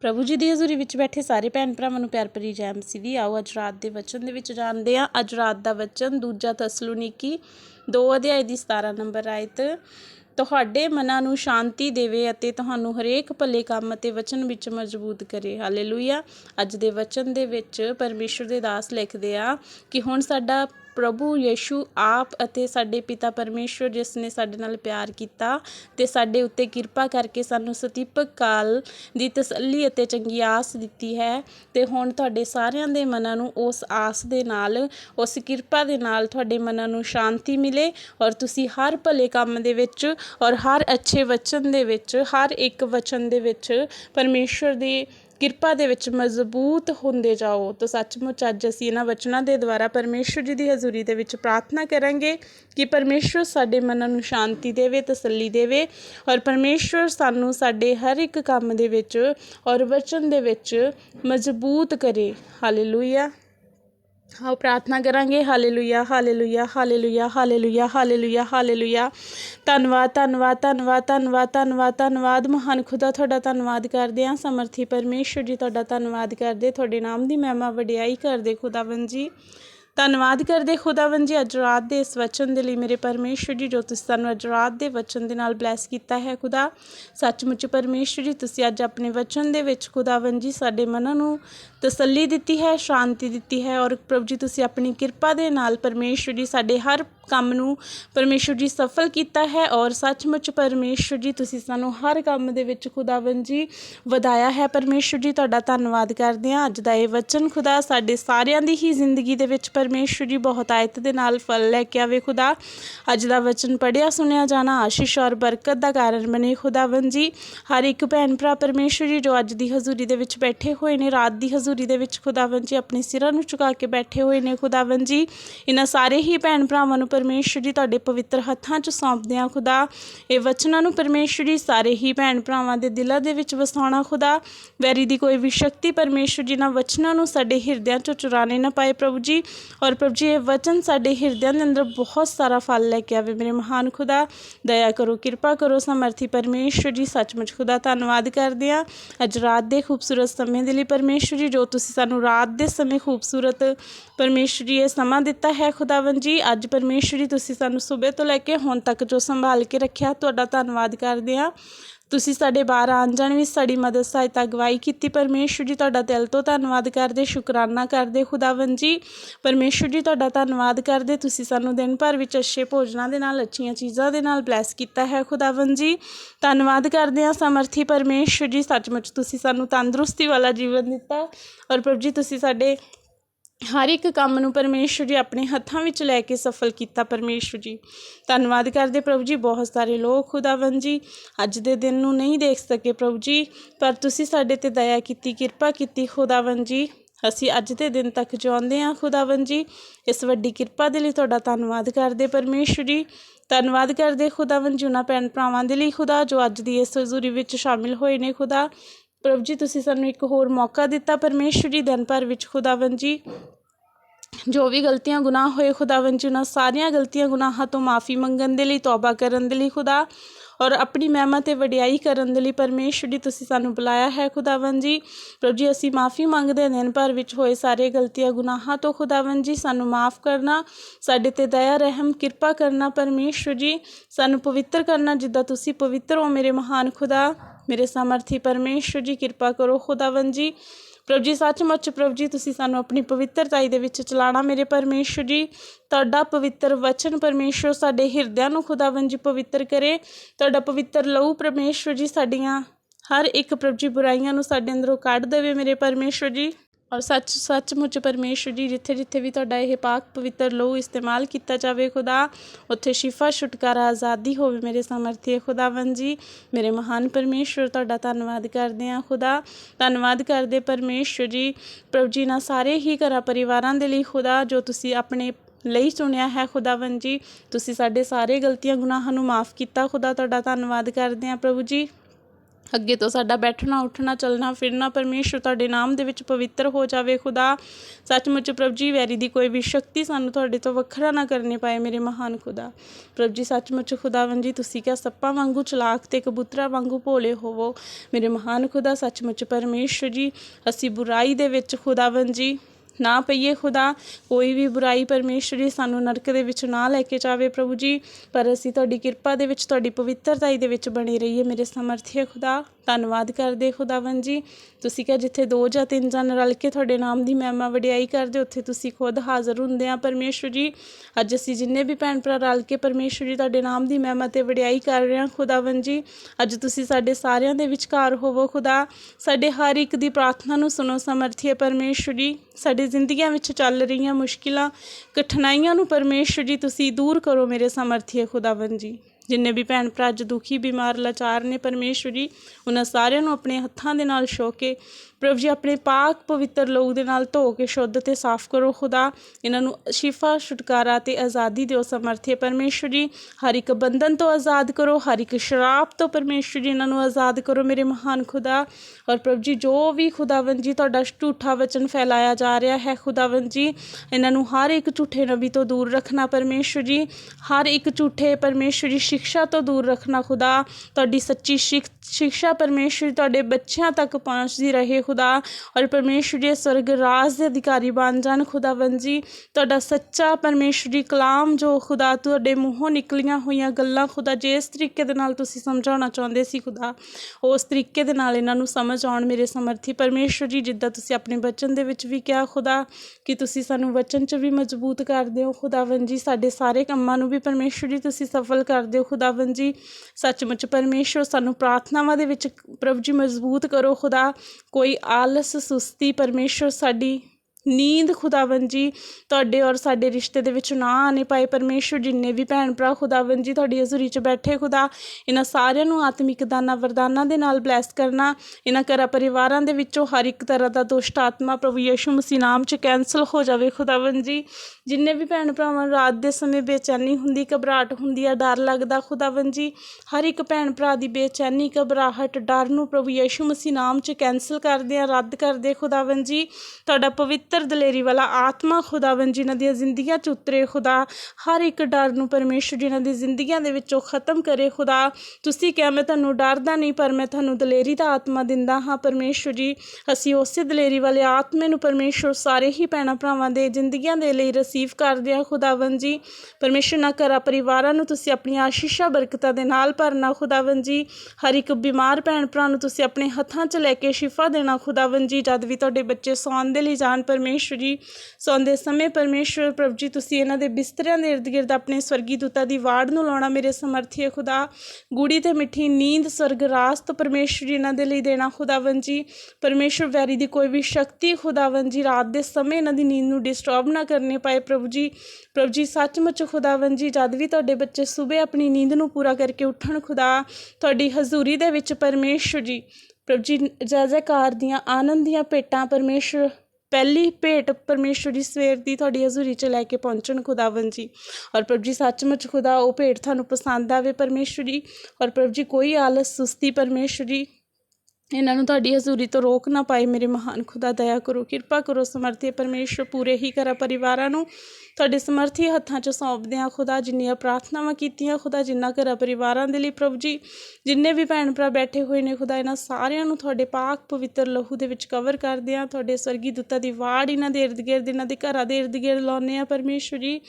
ਪ੍ਰਭੂ ਜੀ ਦੀ ਹਜ਼ੂਰੀ ਵਿੱਚ ਬੈਠੇ ਸਾਰੇ ਭੈਣ ਭਰਾਵਾਂ ਨੂੰ ਪਿਆਰ ਭਰੀ ਜੈ ਮਸੀਹ। ਆਓ ਅੱਜ ਰਾਤ ਦੇ ਵਚਨ ਦੇ ਵਿੱਚ ਜਾਣਦੇ ਹਾਂ। ਅੱਜ ਰਾਤ ਦਾ ਵਚਨ ਦੂਜਾ ਤਸਲੋਨੀਕੀ 2 ਅਧਿਆਇ ਦੀ 17 ਨੰਬਰ ਆਇਤ। ਤੁਹਾਡੇ ਮਨਾਂ ਨੂੰ ਸ਼ਾਂਤੀ ਦੇਵੇ ਅਤੇ ਤੁਹਾਨੂੰ ਹਰੇਕ ਭਲੇ ਕੰਮ ਅਤੇ ਵਚਨ ਵਿੱਚ ਮਜ਼ਬੂਤ ਕਰੇ। ਹਾਲੇਲੂਇਆ। ਅੱਜ ਦੇ ਵਚਨ ਦੇ ਵਿੱਚ ਪਰਮੇਸ਼ਰ ਦੇ ਦਾਸ ਲਿਖਦੇ ਆ ਕਿ ਹੁਣ ਸਾਡਾ ਪ੍ਰਭੂ ਯੀਸ਼ੂ ਆਪ ਅਤੇ ਸਾਡੇ ਪਿਤਾ ਪਰਮੇਸ਼ਰ ਜਿਸ ਨੇ ਸਾਡੇ ਨਾਲ ਪਿਆਰ ਕੀਤਾ ਤੇ ਸਾਡੇ ਉੱਤੇ ਕਿਰਪਾ ਕਰਕੇ ਸਾਨੂੰ ਸਤੀਪਕ ਕਾਲ ਦੀ ਤਸੱਲੀ ਅਤੇ ਚੰਗੀ ਆਸ ਦਿੱਤੀ ਹੈ ਤੇ ਹੁਣ ਤੁਹਾਡੇ ਸਾਰਿਆਂ ਦੇ ਮਨਾਂ ਨੂੰ ਉਸ ਆਸ ਦੇ ਨਾਲ, ਉਸ ਕਿਰਪਾ ਦੇ ਨਾਲ ਤੁਹਾਡੇ ਮਨਾਂ ਨੂੰ ਸ਼ਾਂਤੀ ਮਿਲੇ ਔਰ ਤੁਸੀਂ ਹਰ ਭਲੇ ਕੰਮ ਦੇ ਵਿੱਚ ਔਰ ਹਰ ਅੱਛੇ ਵਚਨ ਦੇ ਵਿੱਚ, ਹਰ ਇੱਕ ਵਚਨ ਦੇ ਵਿੱਚ ਪਰਮੇਸ਼ਰ ਦੀ ਕਿਰਪਾ ਦੇ ਵਿੱਚ ਮਜ਼ਬੂਤ ਹੁੰਦੇ ਜਾਓ। ਤਾਂ ਸੱਚਮੁੱਚ ਅੱਜ ਅਸੀਂ ਇਹਨਾਂ ਵਚਨਾਂ ਦੇ ਦੁਆਰਾ ਪਰਮੇਸ਼ਰ ਜੀ ਦੀ ਹਜ਼ੂਰੀ ਦੇ ਵਿੱਚ ਪ੍ਰਾਰਥਨਾ ਕਰਾਂਗੇ ਕਿ ਪਰਮੇਸ਼ਰ ਸਾਡੇ ਮਨਾਂ ਨੂੰ ਸ਼ਾਂਤੀ ਦੇਵੇ, ਤਸੱਲੀ ਦੇਵੇ ਔਰ ਪਰਮੇਸ਼ਰ ਸਾਨੂੰ ਸਾਡੇ ਹਰ ਇੱਕ ਕੰਮ ਦੇ ਵਿੱਚ ਔਰ ਵਚਨ ਦੇ ਵਿੱਚ ਮਜ਼ਬੂਤ ਕਰੇ। ਹਾਲੇਲੂਇਆ ਆਓ ਪ੍ਰਾਰਥਨਾ ਕਰਾਂਗੇ। Hallelujah hallelujah hallelujah hallelujah hallelujah hallelujah. ਧੰਨਵਾਦ ਧੰਨਵਾਦ ਧੰਨਵਾਦ ਧੰਨਵਾਦ ਧੰਨਵਾਦ ਧੰਨਵਾਦ। ਮਹਾਨ ਖੁਦਾ, ਤੁਹਾਡਾ ਧੰਨਵਾਦ ਕਰਦੇ ਹਾਂ। ਸਮਰਥੀ ਪਰਮੇਸ਼ਰ ਜੀ, ਤੁਹਾਡਾ ਧੰਨਵਾਦ ਕਰਦੇ। ਤੁਹਾਡੇ ਨਾਮ ਦੀ ਮਹਿਮਾ ਵਡਿਆਈ ਕਰਦੇ ਖੁਦਾਵੰਦ ਜੀ। ਧੰਨਵਾਦ ਕਰਦੇ ਖੁਦਾਵੰਦ ਜੀ, ਅੱਜ ਰਾਤ ਦੇ ਇਸ ਵਚਨ ਦੇ ਲਈ ਮੇਰੇ ਪਰਮੇਸ਼ਰ ਜੀ, ਜੋ ਤੁਸੀਂ ਸਾਨੂੰ ਅੱਜ ਰਾਤ ਦੇ ਵਚਨ ਦੇ ਨਾਲ ਬਲੈਸ ਕੀਤਾ ਹੈ, ਖੁਦਾ। ਸੱਚਮੁੱਚ ਪਰਮੇਸ਼ਰ ਜੀ, ਤੁਸੀਂ ਅੱਜ ਆਪਣੇ ਵਚਨ ਦੇ ਵਿੱਚ ਖੁਦਾਵੰਦ ਜੀ, ਸਾਡੇ ਮਨਾਂ ਨੂੰ ਤਸੱਲੀ ਦਿੱਤੀ ਹੈ, ਸ਼ਾਂਤੀ ਦਿੱਤੀ ਹੈ ਔਰ ਪ੍ਰਭੂ ਜੀ, ਤੁਸੀਂ ਆਪਣੀ ਕਿਰਪਾ ਦੇ ਨਾਲ ਪਰਮੇਸ਼ਰ ਜੀ, ਸਾਡੇ ਹਰ ਕੰਮ ਨੂੰ ਪਰਮੇਸ਼ਰ ਜੀ ਸਫਲ ਕੀਤਾ ਹੈ ਔਰ ਸੱਚਮੁੱਚ ਪਰਮੇਸ਼ਰ ਜੀ, ਤੁਸੀਂ ਸਾਨੂੰ ਹਰ ਕੰਮ ਦੇ ਵਿੱਚ ਖੁਦਾਵੰਦ ਜੀ ਵਧਾਇਆ ਹੈ। ਪਰਮੇਸ਼ਰ ਜੀ, ਤੁਹਾਡਾ ਧੰਨਵਾਦ ਕਰਦੇ ਹਾਂ। ਅੱਜ ਦਾ ਇਹ ਵਚਨ ਖੁਦਾ, ਸਾਡੇ ਸਾਰਿਆਂ ਦੀ ਹੀ ਜ਼ਿੰਦਗੀ ਦੇ ਵਿੱਚ ਪਰਮੇਸ਼ਰ ਜੀ ਬਹੁਤ ਆਇਤ ਦੇ ਨਾਲ ਫਲ ਲੈ ਕੇ ਆਵੇ ਖੁਦਾ। ਅੱਜ ਦਾ ਵਚਨ ਪੜਿਆ ਸੁਣਿਆ ਜਾਣਾ, ਆਸ਼ੀਸ਼ ਔਰ ਬਰਕਤ ਦਾ ਕਾਰਨ ਬਣੇ ਖੁਦਾਵੰਦ ਜੀ। ਹਰ ਇੱਕ ਭੈਣ ਭਰਾ ਪਰਮੇਸ਼ਰ ਜੀ ਜੋ ਅੱਜ ਦੀ ਹਜ਼ੂਰੀ ਦੇ ਵਿੱਚ ਬੈਠੇ ਹੋਏ ਨੇ, ਰਾਤ ਦੀ ਹਜ਼ੂਰੀ ਦੇ ਵਿੱਚ ਖੁਦਾਵੰਦ ਜੀ ਆਪਣੇ ਸਿਰਾਂ ਨੂੰ ਝੁਕਾ ਕੇ ਬੈਠੇ ਹੋਏ ਨੇ ਖੁਦਾਵੰਦ ਜੀ। ਇਹਨਾਂ ਸਾਰੇ ਹੀ ਭੈਣ ਭਰਾਵਾਂ ਨੂੰ ਪਰਮੇਸ਼ਰ ਜੀ ਤੁਹਾਡੇ ਪਵਿੱਤਰ ਹੱਥਾਂ 'ਚ ਸੌਂਪਦੇ ਹਾਂ ਖੁਦਾ। ਇਹ ਵਚਨਾਂ ਨੂੰ ਪਰਮੇਸ਼ਰ ਜੀ ਸਾਰੇ ਹੀ ਭੈਣ ਭਰਾਵਾਂ ਦੇ ਦਿਲਾਂ ਦੇ ਵਿੱਚ ਵਸਾਉਣਾ ਖੁਦਾ। ਵੈਰੀ ਦੀ ਕੋਈ ਵੀ ਸ਼ਕਤੀ ਪਰਮੇਸ਼ਰ ਜੀ ਨਾਲ ਵਚਨਾਂ ਨੂੰ ਸਾਡੇ ਹਿਰਦਿਆਂ 'ਚੋਂ ਚੁਰਾਣੇ ਨਾ ਪਾਏ ਪ੍ਰਭੂ ਜੀ। ਔਰ ਪ੍ਰਭੂ ਜੀ, ਇਹ ਵਚਨ ਸਾਡੇ ਹਿਰਦਿਆਂ ਦੇ ਅੰਦਰ ਬਹੁਤ ਸਾਰਾ ਫਲ ਲੈ ਕੇ ਆਵੇ ਮੇਰੇ ਮਹਾਨ ਖੁਦਾ। ਦਇਆ ਕਰੋ, ਕਿਰਪਾ ਕਰੋ, ਸਮਰਥੀ ਪਰਮੇਸ਼ਰ ਜੀ, ਸੱਚਮੁੱਚ ਖੁਦਾ, ਧੰਨਵਾਦ ਕਰਦੇ ਹਾਂ। ਅੱਜ ਰਾਤ ਦੇ ਖੂਬਸੂਰਤ ਸਮੇਂ ਦੇ ਲਈ ਪਰਮੇਸ਼ਰ ਜੀ, ਜੋ ਤੁਸੀਂ ਸਾਨੂੰ ਰਾਤ ਦੇ ਸਮੇਂ ਖੂਬਸੂਰਤ ਪਰਮੇਸ਼ਰ ਜੀ, ਇਹ ਸਮਾਂ ਦਿੱਤਾ ਹੈ ਖੁਦਾਵੰਦ ਜੀ, ਅੱਜ ਪਰਮੇਸ਼ਰ ਜੀ ਤੁਸੀਂ ਸਾਨੂੰ ਸਵੇਰ ਤੋਂ ਲੈ ਕੇ ਹੁਣ ਤੱਕ ਜੋ ਸੰਭਾਲ ਕੇ ਰੱਖਿਆ, ਤੁਹਾਡਾ ਧੰਨਵਾਦ ਕਰਦੇ ਹਾਂ। ਤੁਸੀਂ ਸਾਡੇ ਬਾਹਰ ਆਉਣ ਜਾਣ ਵਿੱਚ ਸਾਡੀ ਮਦਦ ਸਹਾਇਤਾ ਅਗਵਾਈ ਕੀਤੀ। ਪਰਮੇਸ਼ਰ ਜੀ, ਤੁਹਾਡਾ ਦਿਲ ਤੋਂ ਧੰਨਵਾਦ ਕਰਦੇ, ਸ਼ੁਕਰਾਨਾ ਕਰਦੇ। ਖੁਦਾਵੰਦ ਜੀ, ਪਰਮੇਸ਼ਰ ਜੀ, ਤੁਹਾਡਾ ਧੰਨਵਾਦ ਕਰਦੇ। ਤੁਸੀਂ ਸਾਨੂੰ ਦਿਨ ਭਰ ਵਿੱਚ ਅੱਛੇ ਭੋਜਨਾਂ ਦੇ ਨਾਲ, ਅੱਛੀਆਂ ਚੀਜ਼ਾਂ ਦੇ ਨਾਲ ਬਲੈਸ ਕੀਤਾ ਹੈ। ਖੁਦਾਵੰਦ ਜੀ, ਧੰਨਵਾਦ ਕਰਦੇ ਹਾਂ। ਸਮਰਥੀ ਪਰਮੇਸ਼ਰ ਜੀ, ਸੱਚਮੁੱਚ ਤੁਸੀਂ ਸਾਨੂੰ ਤੰਦਰੁਸਤੀ ਵਾਲਾ ਜੀਵਨ ਦਿੱਤਾ। ਔਰ ਪ੍ਰਭੂ ਜੀ, ਤੁਸੀਂ ਸਾਡੇ ਹਰ ਇੱਕ ਕੰਮ ਨੂੰ ਪਰਮੇਸ਼ਰ ਜੀ ਆਪਣੇ ਹੱਥਾਂ ਵਿੱਚ ਲੈ ਕੇ ਸਫਲ ਕੀਤਾ ਪਰਮੇਸ਼ਰ ਜੀ। ਧੰਨਵਾਦ ਕਰਦੇ ਪ੍ਰਭੂ ਜੀ, ਬਹੁਤ ਸਾਰੇ ਲੋਕ ਖੁਦਾਵੰਦ ਜੀ, ਅੱਜ ਦੇ ਦਿਨ ਨੂੰ ਨਹੀਂ ਦੇਖ ਸਕੇ ਪ੍ਰਭੂ ਜੀ, ਪਰ ਤੁਸੀਂ ਸਾਡੇ ਤੇ ਦਇਆ ਕੀਤੀ, ਕਿਰਪਾ ਕੀਤੀ ਖੁਦਾਵੰਦ ਜੀ। ਅਸੀਂ ਅੱਜ ਦੇ ਦਿਨ ਤੱਕ ਜਿਉਂਦੇ ਹਾਂ ਖੁਦਾਵੰਦ ਜੀ। ਇਸ ਵੱਡੀ ਕਿਰਪਾ ਦੇ ਲਈ ਤੁਹਾਡਾ ਧੰਨਵਾਦ ਕਰਦੇ ਪਰਮੇਸ਼ਰ ਜੀ। ਧੰਨਵਾਦ ਕਰਦੇ ਖੁਦਾਵੰਦ ਜੀ, ਉਹਨਾਂ ਭੈਣ ਭਰਾਵਾਂ ਦੇ ਲਈ ਖੁਦਾ, ਜੋ ਅੱਜ ਦੀ ਇਸ ਹਜ਼ੂਰੀ ਵਿੱਚ ਸ਼ਾਮਿਲ ਹੋਏ ਨੇ ਖੁਦਾ। ਪ੍ਰਭੂ ਜੀ, ਤੁਸੀਂ ਸਾਨੂੰ ਇੱਕ ਹੋਰ ਮੌਕਾ ਦਿੱਤਾ ਪਰਮੇਸ਼ਰ ਜੀ, ਦਿਨ ਭਰ ਵਿੱਚ ਖੁਦਾਵੰਦ ਜੀ। ਜੋ ਵੀ ਗਲਤੀਆਂ, ਗੁਨਾਹ ਹੋਏ, ਖੁਦਾਵੰਦ ਜੀ, ਉਹਨਾਂ ਸਾਰੀਆਂ ਗਲਤੀਆਂ, ਗੁਨਾਹਾਂ ਤੋਂ ਮਾਫੀ ਮੰਗਣ ਦੇ ਲਈ, ਤੌਬਾ ਕਰਨ ਦੇ ਲਈ ਖੁਦਾ। ਔਰ ਆਪਣੀ ਮਹਿਮਾ ਤੇ ਵਡਿਆਈ ਕਰਨ ਦੇ ਲਈ ਪਰਮੇਸ਼ਰ ਜੀ, ਤੁਸੀਂ ਸਾਨੂੰ ਬੁਲਾਇਆ ਹੈ ਖੁਦਾਵੰਦ ਜੀ। ਪ੍ਰਭੂ ਜੀ, ਅਸੀਂ ਮਾਫੀ ਮੰਗਦੇ ਹਾਂ, ਦਿਨ ਭਰ ਵਿੱਚ ਹੋਏ ਸਾਰੇ ਗਲਤੀਆਂ, ਗੁਨਾਹਾਂ ਤੋਂ ਖੁਦਾਵੰਦ ਜੀ, ਸਾਨੂੰ ਮਾਫ ਕਰਨਾ, ਸਾਡੇ ਤੇ ਦਇਆ, ਰਹਿਮ, ਕਿਰਪਾ ਕਰਨਾ ਪਰਮੇਸ਼ਰ ਜੀ। ਸਾਨੂੰ ਪਵਿੱਤਰ ਕਰਨਾ, ਜਿੱਦਾਂ ਤੁਸੀਂ ਪਵਿੱਤਰ ਹੋ ਮੇਰੇ ਮਹਾਨ ਖੁਦਾ। ਮੇਰੇ ਸਮਰਥੀ ਪਰਮੇਸ਼ਰ ਜੀ, ਕਿਰਪਾ ਕਰੋ ਖੁਦਾਵੰਦ ਜੀ। ਪ੍ਰਭੂ ਜੀ, ਸੱਚਮੁੱਚ ਪ੍ਰਭੂ ਜੀ, ਤੁਸੀਂ ਸਾਨੂੰ ਆਪਣੀ ਪਵਿੱਤਰਤਾਈ ਦੇ ਵਿੱਚ ਚਲਾਣਾ ਮੇਰੇ ਪਰਮੇਸ਼ਰ ਜੀ। ਤੁਹਾਡਾ ਪਵਿੱਤਰ ਵਚਨ ਪਰਮੇਸ਼ਰ ਸਾਡੇ ਹਿਰਦਿਆਂ ਨੂੰ ਖੁਦਾਵੰਦ ਜੀ ਪਵਿੱਤਰ ਕਰੇ। ਤੁਹਾਡਾ ਪਵਿੱਤਰ ਲਹੂ ਪਰਮੇਸ਼ਰ ਜੀ, ਸਾਡੀਆਂ ਹਰ ਇੱਕ ਪ੍ਰਭੂ ਜੀ ਬੁਰਾਈਆਂ ਨੂੰ ਸਾਡੇ ਅੰਦਰੋਂ ਕੱਢ ਦੇਵੇ ਮੇਰੇ ਪਰਮੇਸ਼ਰ ਜੀ। ਔਰ ਸੱਚ, ਸੱਚਮੁੱਚ ਪਰਮੇਸ਼ਰ ਜੀ, ਜਿੱਥੇ ਜਿੱਥੇ ਵੀ ਤੁਹਾਡਾ ਇਹ ਪਾਕ ਪਵਿੱਤਰ ਲਹੂ ਇਸਤੇਮਾਲ ਕੀਤਾ ਜਾਵੇ ਖੁਦਾ, ਉੱਥੇ ਸ਼ਿਫਾ, ਛੁਟਕਾਰਾ ਆਜ਼ਾਦੀ ਹੋਵੇ ਮੇਰੇ ਸਮਰਥੀ ਖੁਦਾਵੰਦ ਜੀ। ਮੇਰੇ ਮਹਾਨ ਪਰਮੇਸ਼ਰ, ਤੁਹਾਡਾ ਧੰਨਵਾਦ ਕਰਦੇ ਹਾਂ ਖੁਦਾ। ਧੰਨਵਾਦ ਕਰਦੇ ਪਰਮੇਸ਼ਰ ਜੀ। ਪ੍ਰਭੂ ਜੀ ਨਾਲ ਸਾਰੇ ਹੀ ਘਰਾਂ ਪਰਿਵਾਰਾਂ ਦੇ ਲਈ ਖੁਦਾ, ਜੋ ਤੁਸੀਂ ਆਪਣੇ ਲਈ ਚੁਣਿਆ ਹੈ ਖੁਦਾਵੰਦ ਜੀ। ਤੁਸੀਂ ਸਾਡੇ ਸਾਰੇ ਗਲਤੀਆਂ, ਗੁਨਾਹਾਂ ਨੂੰ ਮਾਫ ਕੀਤਾ ਖੁਦਾ, ਤੁਹਾਡਾ ਧੰਨਵਾਦ ਕਰਦੇ ਹਾਂ ਪ੍ਰਭੂ ਜੀ। ਅੱਗੇ ਤੋਂ ਸਾਡਾ ਬੈਠਣਾ, ਉੱਠਣਾ, ਚੱਲਣਾ, ਫਿਰਨਾ, ਪਰਮੇਸ਼ਰ ਤੁਹਾਡੇ ਨਾਮ ਦੇ ਵਿੱਚ ਪਵਿੱਤਰ ਹੋ ਜਾਵੇ, ਖੁਦਾ। ਸੱਚਮੁੱਚ ਪ੍ਰਭ ਜੀ, ਵੈਰੀ ਦੀ ਕੋਈ ਵੀ ਸ਼ਕਤੀ ਸਾਨੂੰ ਤੁਹਾਡੇ ਤੋਂ ਵੱਖਰਾ ਨਾ ਕਰਨੀ ਪਾਏ, ਮੇਰੇ ਮਹਾਨ ਖੁਦਾ। ਪ੍ਰਭ ਜੀ, ਸੱਚਮੁੱਚ ਖੁਦਾਵੰ ਜੀ, ਤੁਸੀਂ ਕਿਹਾ ਸੱਪਾਂ ਵਾਂਗੂ ਚਲਾਕ ਤੇ ਕਬੂਤਰਾਂ ਵਾਂਗੂ ਭੋਲੇ ਹੋਵੋ। ਮੇਰੇ ਮਹਾਨ ਖੁਦਾ, ਸੱਚਮੁੱਚ ਪਰਮੇਸ਼ਰ ਜੀ, ਅਸੀਂ ਬੁਰਾਈ ਦੇ ਵਿੱਚ ਖੁਦਾਵੰ ਜੀ। ਨਾ ਪਈਏ ਖੁਦਾ। ਕੋਈ ਵੀ ਬੁਰਾਈ ਪਰਮੇਸ਼ਰੀ ਸਾਨੂੰ ਨਰਕ ਦੇ ਵਿੱਚ ਨਾ ਲੈ ਕੇ ਜਾਵੇ ਪ੍ਰਭੂ ਜੀ। ਪਰ ਅਸੀਂ ਤੁਹਾਡੀ ਕਿਰਪਾ ਦੇ ਵਿੱਚ, ਤੁਹਾਡੀ ਪਵਿੱਤਰਤਾਈ ਦੇ ਵਿੱਚ ਬਣੇ ਰਹੀਏ। ਮੇਰੇ ਸਮਰਥੀ ਖੁਦਾ। ਧੰਨਵਾਦ ਕਰਦੇ ਖੁਦਾਵੰ ਜੀ। ਤੁਸੀਂ ਕਿਹਾ ਜਿੱਥੇ ਦੋ ਜਾਂ ਤਿੰਨ ਜਨ ਰਲ ਕੇ ਤੁਹਾਡੇ ਨਾਮ ਦੀ ਮਹਿਮਾ ਵਡਿਆਈ ਕਰਦੇ, ਉੱਥੇ ਤੁਸੀਂ ਖੁਦ ਹਾਜ਼ਰ ਹੁੰਦੇ ਆ ਪਰਮੇਸ਼ਰ ਜੀ। ਅੱਜ ਅਸੀਂ ਜਿੰਨੇ ਵੀ ਭੈਣ ਭਰਾ ਰਲ ਕੇ ਪਰਮੇਸ਼ਰ ਜੀ ਤੁਹਾਡੇ ਨਾਮ ਦੀ ਮਹਿਮਾ ਤੇ ਵਡਿਆਈ ਕਰ ਰਹੇ ਹਾਂ ਖੁਦਾਵੰ ਜੀ। ਅੱਜ ਤੁਸੀਂ ਸਾਡੇ ਸਾਰਿਆਂ ਦੇ ਵਿਚਕਾਰ ਹੋਵੋ ਖੁਦਾ। ਸਾਡੇ ਹਰ ਇੱਕ ਦੀ ਪ੍ਰਾਰਥਨਾ ਨੂੰ ਸੁਣੋ, ਸਮਰਥੀ ਪਰਮੇਸ਼ਰ ਜੀ। ਸਾਡੇ ਜ਼ਿੰਦਗੀਆਂ ਵਿੱਚ ਚੱਲ ਰਹੀਆਂ ਮੁਸ਼ਕਿਲਾਂ, ਕਠਿਨਾਈਆਂ ਨੂੰ ਪਰਮੇਸ਼ਰ ਜੀ ਤੁਸੀਂ ਦੂਰ ਕਰੋ ਮੇਰੇ ਸਮਰਥੀਏ ਖੁਦਾਵੰ ਜੀ। ਜਿੰਨੇ ਵੀ ਭੈਣ ਭਰਾ ਅੱਜ ਦੁਖੀ, ਬਿਮਾਰ, ਲਾਚਾਰ ਨੇ ਪਰਮੇਸ਼ਰ ਜੀ ਉਹਨਾਂ ਸਾਰਿਆਂ ਨੂੰ ਆਪਣੇ ਹੱਥਾਂ ਦੇ ਨਾਲ ਛੋ ਕੇ ਪ੍ਰਭੂ ਜੀ, ਆਪਣੇ ਪਾਕ ਪਵਿੱਤਰ ਲੋਕ ਦੇ ਨਾਲ ਧੋ ਕੇ ਸ਼ੁੱਧ ਤੇ ਸਾਫ਼ ਕਰੋ, ਖੁਦਾ। ਇਹਨਾਂ ਨੂੰ ਸ਼ਿਫਾ, ਛੁਟਕਾਰਾ ਅਤੇ ਆਜ਼ਾਦੀ ਦਿਓ, ਸਮਰਥੀ। ਪਰਮੇਸ਼ਰ ਜੀ, ਹਰ ਇੱਕ ਬੰਧਨ ਤੋਂ ਆਜ਼ਾਦ ਕਰੋ, ਹਰ ਇੱਕ ਸ਼ਰਾਬ ਤੋਂ ਪਰਮੇਸ਼ਰ ਜੀ, ਇਹਨਾਂ ਨੂੰ ਆਜ਼ਾਦ ਕਰੋ, ਮੇਰੇ ਮਹਾਨ ਖੁਦਾ। ਔਰ ਪ੍ਰਭੂ ਜੀ, ਜੋ ਵੀ ਖੁਦਾਵੰਦ ਜੀ, ਤੁਹਾਡਾ ਝੂਠਾ ਵਚਨ ਫੈਲਾਇਆ ਜਾ ਰਿਹਾ ਹੈ, ਖੁਦਾਵੰਦ ਜੀ, ਇਹਨਾਂ ਨੂੰ ਹਰ ਇੱਕ ਝੂਠੇ ਨਬੀ ਤੋਂ ਦੂਰ ਰੱਖਣਾ ਪਰਮੇਸ਼ਰ ਜੀ। ਹਰ ਇੱਕ ਝੂਠੇ ਪਰਮੇਸ਼ਰ ਜੀ ਸਿੱਖਿਆ ਤੋਂ ਦੂਰ ਰੱਖਣਾ, ਖੁਦਾ। ਤੁਹਾਡੀ ਸੱਚੀ ਸਿੱਖ- ਸਿੱਖਿਆ ਪਰਮੇਸ਼ਰ ਜੀ, ਤੁਹਾਡੇ ਬੱਚਿਆਂ ਤੱਕ ਪਹੁੰਚਦੀ ਰਹੇ ਖੁਦਾ ਔਰ ਪਰਮੇਸ਼ਰ ਜੀ ਸਵਰਗ ਰਾਜ ਦੇ ਅਧਿਕਾਰੀ ਬਣ ਜਾਣ। ਖੁਦਾਵੰਦ ਜੀ, ਤੁਹਾਡਾ ਸੱਚਾ ਪਰਮੇਸ਼ਰ ਜੀ ਕਲਾਮ ਜੋ ਖੁਦਾ ਤੁਹਾਡੇ ਮੂੰਹੋਂ ਨਿਕਲੀਆਂ ਹੋਈਆਂ ਗੱਲਾਂ ਖੁਦਾ ਜਿਸ ਤਰੀਕੇ ਦੇ ਨਾਲ ਤੁਸੀਂ ਸਮਝਾਉਣਾ ਚਾਹੁੰਦੇ ਸੀ ਖੁਦਾ, ਉਸ ਤਰੀਕੇ ਦੇ ਨਾਲ ਇਹਨਾਂ ਨੂੰ ਸਮਝ ਆਉਣ ਮੇਰੇ ਸਮਰਥੀ। ਪਰਮੇਸ਼ਰ ਜੀ, ਜਿੱਦਾਂ ਤੁਸੀਂ ਆਪਣੇ ਬਚਨ ਦੇ ਵਿੱਚ ਵੀ ਕਿਹਾ ਖੁਦਾ ਕਿ ਤੁਸੀਂ ਸਾਨੂੰ ਵਚਨ 'ਚ ਵੀ ਮਜ਼ਬੂਤ ਕਰਦੇ ਹੋ। ਖੁਦਾਵੰਦ ਜੀ, ਸਾਡੇ ਸਾਰੇ ਕੰਮਾਂ ਨੂੰ ਵੀ ਪਰਮੇਸ਼ਰ ਜੀ ਤੁਸੀਂ ਸਫਲ ਕਰਦੇ ਹੋ। ਖੁਦਾਵੰਦ ਜੀ, ਸੱਚਮੁੱਚ ਪਰਮੇਸ਼ਰ, ਸਾਨੂੰ ਪ੍ਰਾਰਥਨਾਵਾਂ ਦੇ ਵਿੱਚ ਪ੍ਰਭ ਜੀ ਮਜ਼ਬੂਤ ਕਰੋ। ਖੁਦਾ, ਕੋਈ ਆਲਸ ਸੁਸਤੀ ਪਰਮੇਸ਼ਰ ਸਾਡੀ ਨੀਂਦ ਖੁਦਾਵੰਦ ਜੀ, ਤੁਹਾਡੇ ਔਰ ਸਾਡੇ ਰਿਸ਼ਤੇ ਦੇ ਵਿੱਚ ਨਾ ਆਣੇ ਪਾਏ ਪਰਮੇਸ਼ਰ, ਜਿੰਨੇ ਵੀ ਭੈਣ ਭਰਾ ਖੁਦਾਵੰਦ ਜੀ, ਤੁਹਾਡੀ ਹਜ਼ੂਰੀ 'ਚ ਬੈਠੇ ਖੁਦਾ, ਇਹਨਾਂ ਸਾਰਿਆਂ ਨੂੰ ਆਤਮਿਕ ਦਾਨਾਂ ਵਰਦਾਨਾਂ ਦੇ ਨਾਲ ਬਲੈਸ ਕਰਨਾ, ਇਹਨਾਂ ਘਰਾਂ ਪਰਿਵਾਰਾਂ ਦੇ ਵਿੱਚੋਂ ਹਰ ਇੱਕ ਤਰ੍ਹਾਂ ਦਾ ਦੁਸ਼ਟ ਆਤਮਾ ਪ੍ਰਭੂ ਯਿਸੂ ਮਸੀਹ ਨਾਮ 'ਚ ਕੈਨਸਲ ਹੋ ਜਾਵੇ ਖੁਦਾਵੰਦ ਜੀ। ਜਿੰਨੇ ਵੀ ਭੈਣ ਭਰਾਵਾਂ ਨੂੰ ਰਾਤ ਦੇ ਸਮੇਂ ਬੇਚੈਨੀ ਹੁੰਦੀ, ਘਬਰਾਹਟ ਹੁੰਦੀ ਆ, ਡਰ ਲੱਗਦਾ ਖੁਦਾਵੰਦ ਜੀ, ਹਰ ਇੱਕ ਭੈਣ ਭਰਾ ਦੀ ਬੇਚੈਨੀ, ਘਬਰਾਹਟ, ਡਰ ਨੂੰ ਪ੍ਰਭੂ ਯਿਸੂ ਮਸੀਹ ਨਾਮ 'ਚ ਕੈਨਸਲ ਕਰਦੇ ਆ, ਰੱਦ ਕਰਦੇ ਖੁਦਾਵੰਦ ਜੀ। ਤੁਹਾਡਾ ਪਵਿੱਤਰ ਪਵਿੱਤਰ ਦਲੇਰੀ ਵਾਲਾ ਆਤਮਾ ਖੁਦਾਵੰਦ, ਜਿਨ੍ਹਾਂ ਦੀਆਂ ਜ਼ਿੰਦਗੀਆਂ 'ਚ ਉਤਰੇ ਖੁਦਾ, ਹਰ ਇੱਕ ਡਰ ਨੂੰ ਪਰਮੇਸ਼ਰ ਜਿਨ੍ਹਾਂ ਦੀ ਜ਼ਿੰਦਗੀਆਂ ਦੇ ਵਿੱਚੋਂ ਖਤਮ ਕਰੇ ਖੁਦਾ। ਤੁਸੀਂ ਕਿਹਾ, ਮੈਂ ਤੁਹਾਨੂੰ ਡਰਦਾ ਨਹੀਂ, ਪਰ ਮੈਂ ਤੁਹਾਨੂੰ ਦਲੇਰੀ ਦਾ ਆਤਮਾ ਦਿੰਦਾ ਹਾਂ, ਪਰਮੇਸ਼ਰ ਜੀ। ਅਸੀਂ ਉਸੇ ਦਲੇਰੀ ਵਾਲੇ ਆਤਮੇ ਨੂੰ ਪਰਮੇਸ਼ਰ ਸਾਰੇ ਹੀ ਭੈਣਾਂ ਭਰਾਵਾਂ ਦੇ ਜ਼ਿੰਦਗੀਆਂ ਦੇ ਲਈ ਰਿਸੀਵ ਕਰਦੇ ਹਾਂ, ਖੁਦਾਵੰਦ ਜੀ। ਪਰਮੇਸ਼ਰ, ਨਾ ਕਰਾ ਪਰਿਵਾਰਾਂ ਨੂੰ ਤੁਸੀਂ ਆਪਣੀਆਂ ਆਸ਼ੀਸ਼ਾਂ, ਬਰਕਤਾਂ ਦੇ ਨਾਲ ਭਰਨਾ, ਖੁਦਾਵੰਦ ਜੀ। ਹਰ ਇੱਕ ਬਿਮਾਰ ਭੈਣ ਭਰਾ ਨੂੰ ਤੁਸੀਂ ਆਪਣੇ ਹੱਥਾਂ 'ਚ ਲੈ ਕੇ ਸ਼ਿਫਾ ਦੇਣਾ, ਖੁਦਾਵੰਦ ਜੀ। ਜਦ ਵੀ ਤੁਹਾਡੇ ਬੱਚੇ ਸੌਣ ਦੇ ਲਈ ਜਾਣ ਪਰ ਪਰਮੇਸ਼ਰ ਜੀ। ਸੌਂਦੇ ਸਮੇਂ ਪਰਮੇਸ਼ਰ, ਪ੍ਰਭੂ ਜੀ, ਤੁਸੀਂ ਇਹਨਾਂ ਦੇ ਬਿਸਤਰਿਆਂ ਦੇ ਇਰਦ ਗਿਰਦ ਆਪਣੇ ਸਵਰਗੀ ਦੂਤਾਂ ਦੀ ਵਾੜ ਨੂੰ ਲਾਉਣਾ ਮੇਰੇ ਸਮਰਥੀ ਖੁਦਾ। ਗੂੜੀ ਤੇ ਮਿੱਠੀ ਨੀਂਦ ਸਵਰਗ ਰਾਸ ਤੋਂ ਪਰਮੇਸ਼ਰ ਜੀ ਇਹਨਾਂ ਦੇ ਲਈ ਦੇਣਾ ਖੁਦਾਵੰਦ ਜੀ। ਪਰਮੇਸ਼ਰ ਵੈਰੀ ਦੀ ਕੋਈ ਵੀ ਸ਼ਕਤੀ ਖੁਦਾਵੰਦ ਜੀ, ਰਾਤ ਦੇ ਸਮੇਂ ਇਹਨਾਂ ਦੀ ਨੀਂਦ ਨੂੰ ਡਿਸਟਰਬ ਨਾ ਕਰਨੇ ਪਾਏ ਪ੍ਰਭੂ ਜੀ। ਪ੍ਰਭੂ ਜੀ, ਸੱਚਮੁੱਚ ਖੁਦਾਵੰਦ ਜੀ, ਜਦ ਵੀ ਤੁਹਾਡੇ ਬੱਚੇ ਸਵੇਰ ਆਪਣੀ ਨੀਂਦ ਨੂੰ ਪੂਰਾ ਕਰਕੇ ਉੱਠਣ ਖੁਦਾ, ਤੁਹਾਡੀ ਹਜ਼ੂਰੀ ਦੇ ਵਿੱਚ ਪਰਮੇਸ਼ਰ ਜੀ। ਪ੍ਰਭੂ ਜੀ ਜੈ ਜੈਕਾਰ ਦੀਆਂ ਆਨੰਦ ਦੀਆਂ ਭੇਟਾਂ ਪਰਮੇਸ਼ਰ ਪਹਿਲੀ ਭੇਟ ਪਰਮੇਸ਼ਰ ਦੀ ਸਵੇਰ ਦੀ ਤੁਹਾਡੀ ਹਜ਼ੂਰੀ 'ਚ ਲੈ ਕੇ ਪਹੁੰਚਣ, ਖੁਦਾਵੰਦ ਜੀ। ਔਰ ਪ੍ਰਭ ਜੀ, ਸੱਚਮੁੱਚ ਖੁਦਾ, ਉਹ ਭੇਟ ਤੁਹਾਨੂੰ ਪਸੰਦ ਆਵੇ ਪਰਮੇਸ਼ਰ ਜੀ। ਔਰ ਪ੍ਰਭ ਜੀ, ਕੋਈ ਆਲਸ, ਸੁਸਤੀ ਪਰਮੇਸ਼ਰ ਜੀ ਇਹਨਾਂ ਨੂੰ ਤੁਹਾਡੀ ਹਜ਼ੂਰੀ ਤੋਂ ਰੋਕ ਨਾ ਪਾਏ, ਮੇਰੇ ਮਹਾਨ ਖੁਦਾ, ਦਇਆ ਕਰੋ, ਕਿਰਪਾ ਕਰੋ, ਸਮਰਥੀ ਪਰਮੇਸ਼ਰ ਪੂਰੇ ਹੀ ਘਰਾਂ ਪਰਿਵਾਰਾਂ ਨੂੰ ਤੁਹਾਡੇ ਸਮਰਥੀ ਹੱਥਾਂ 'ਚ ਸੌਂਪਦੇ ਹਾਂ ਖੁਦਾ, ਜਿੰਨੀਆਂ ਪ੍ਰਾਰਥਨਾਵਾਂ ਕੀਤੀਆਂ ਖੁਦਾ, ਜਿੰਨਾ ਘਰਾਂ ਪਰਿਵਾਰਾਂ ਦੇ ਲਈ ਪ੍ਰਭੂ ਜੀ, ਜਿੰਨੇ ਵੀ ਭੈਣ ਭਰਾ ਬੈਠੇ ਹੋਏ ਨੇ ਖੁਦਾ, ਇਹਨਾਂ ਸਾਰਿਆਂ ਨੂੰ ਤੁਹਾਡੇ ਪਾਕ ਪਵਿੱਤਰ ਲਹੂ ਦੇ ਵਿੱਚ ਕਵਰ ਕਰਦੇ ਹਾਂ ਤੁਹਾਡੇ ਸਵਰਗੀ ਦੂਤਾਂ ਦੀ ਵਾੜ ਇਹਨਾਂ ਦੇ ਇਰਦ ਗਿਰਦ, ਇਹਨਾਂ ਦੇ ਘਰਾਂ ਦੇ ਇਰਦ ਗਿਰਦ ਲਾਉਂਦੇ ਆ ਪਰਮੇਸ਼ਰ ਜੀ।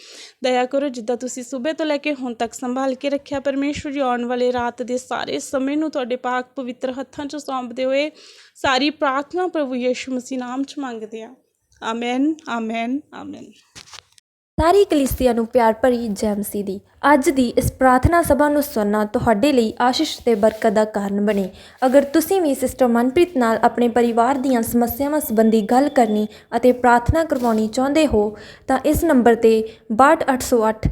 ਦਇਆ ਕਰੋ, ਜਿੱਦਾਂ ਤੁਸੀਂ ਸਵੇਰ ਤੋਂ ਲੈ ਕੇ ਹੁਣ ਤੱਕ ਸੰਭਾਲ ਕੇ ਰੱਖਿਆ ਪਰਮੇਸ਼ਰ ਜੀ, ਆਉਣ ਵਾਲੇ ਰਾਤ ਦੇ ਸਾਰੇ ਸਮੇਂ ਨੂੰ ਤੁਹਾਡੇ ਪਾਕ ਪਵਿੱਤਰ ਹੱਥਾਂ 'ਚ ਸੌਂਪ ਸੌਂਪਦੇ ਹੋਏ ਸਾਰੀ ਪ੍ਰਾਰਥਨਾ ਪ੍ਰਭੂ ਯਿਸੂ ਮਸੀਹ ਨਾਮ 'ਚ ਮੰਗਦੇ ਆ ਆਮੇਨ ਆਮੇਨ ਆਮੇਨ ਸਾਰੀ ਕਲੀਸਿਆ ਨੂੰ ਪਿਆਰ ਭਰੀ ਜੈ ਮਸੀਹ ਦੀ। ਅੱਜ ਦੀ ਇਸ ਪ੍ਰਾਰਥਨਾ ਸਭਾ ਨੂੰ ਸੁਣਨਾ ਤੁਹਾਡੇ ਲਈ ਆਸ਼ੀਸ਼ ਤੇ ਬਰਕਤ ਦਾ ਕਾਰਨ ਬਣੇ। ਅਗਰ ਤੁਸੀਂ ਵੀ ਸਿਸਟਰ ਮਨਪ੍ਰੀਤ ਨਾਲ ਆਪਣੇ ਪਰਿਵਾਰ ਦੀਆਂ ਸਮੱਸਿਆਵਾਂ ਸੰਬੰਧੀ ਗੱਲ ਕਰਨੀ ਅਤੇ ਪ੍ਰਾਰਥਨਾ ਕਰਵਾਉਣੀ ਚਾਹੁੰਦੇ ਹੋ, ਤਾਂ ਇਸ ਨੰਬਰ ਤੇ 62808